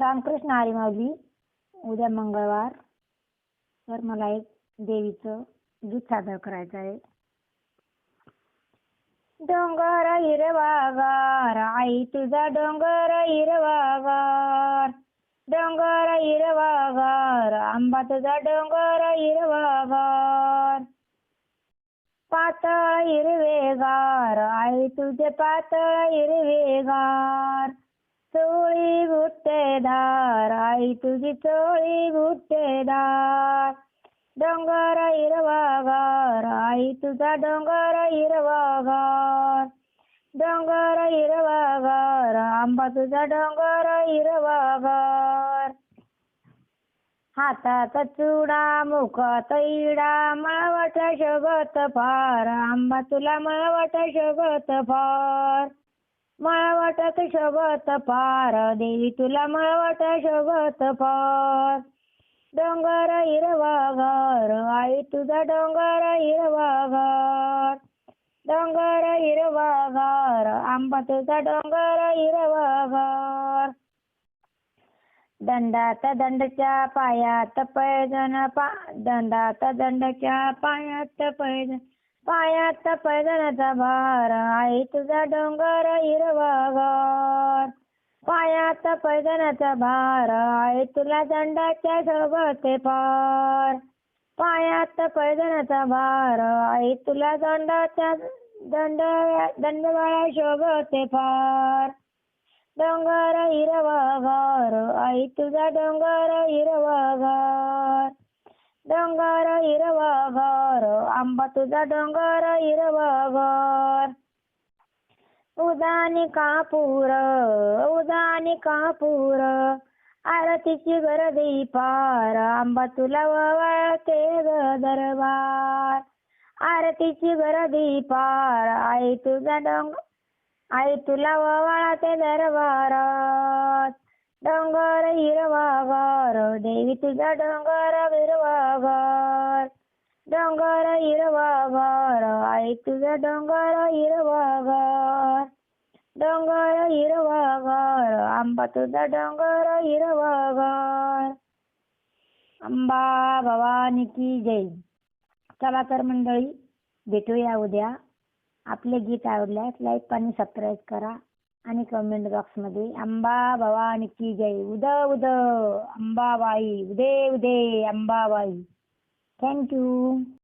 रामकृष्ण हरी माऊली उद्या मंगळवार. तर मला एक देवीचं गीत सादर करायचं आहे. डोंगर हिरवागार आई तुझा डोंगर हिरवागार. डोंगर हिरवागार आंबा तुझा डोंगर हिरवागार. पातळ हिरवेगार आई तुझे पातळ हिरवेगार. चोळी गुट्टेदार आई तुझी चोळी गुट्टेदार डोंगर हिरवागार आई तुझा डोंगर हिरवागार डोंगर हिरवागार आंबा तुझा डोंगर हिरवागार हातात चुडा मुखात इडा मळवट शोभत फार आंबा तुला मळवट शोभत फार. मळवट शोभत पार देवी तुला मळवट शोभत पार. डोंगर हिरवागार आई तुझा डोंगर हिरवागार डोंगर हिरवागार आंबा तुझा डोंगर हिरवागार दंडात दंडच्या पायात पैजन पा दंडात दंडच्या पायात पैजण पायात पैदानाचा भार आई तुझा डोंगर हिरवागार. पायात पैदानाचा भार आई तुला दंडाच्या शोभते पार. पायात पैदानाचा भार आई तुला दंडाच्या दंड दंडवाळा शोभते फार डोंगर हिरवागार आई तुझा डोंगर हिरवागार. डोंगर हिरवागार आंबा तुझा डोंगर हिरवागार. उदानी कापूर उदानी कापूर आरतीची गर्दी पार आंबा तुला वळते ग दरबार. आरतीची गर्दी पार आई तुझा डोंगर आई तुला वळते दरबारात डोंगर हिरवागार देवी तुझा डोंगर हिरवागार. आई तुझा डोंगर हिरवागार डोंगर हिरवागार आंबा तुझा डोंगर हिरवागार अंबा भवानी की जय. चला तर मंडळी भेटूया उद्या. आपले गीत आवडल्यास लाईक आणि सबस्क्राईब करा. आणि कमेंट बॉक्समध्ये अंबा भवानी की जय. उद उद अंबाबाई उदे उदे अंबाबाई थँक्यू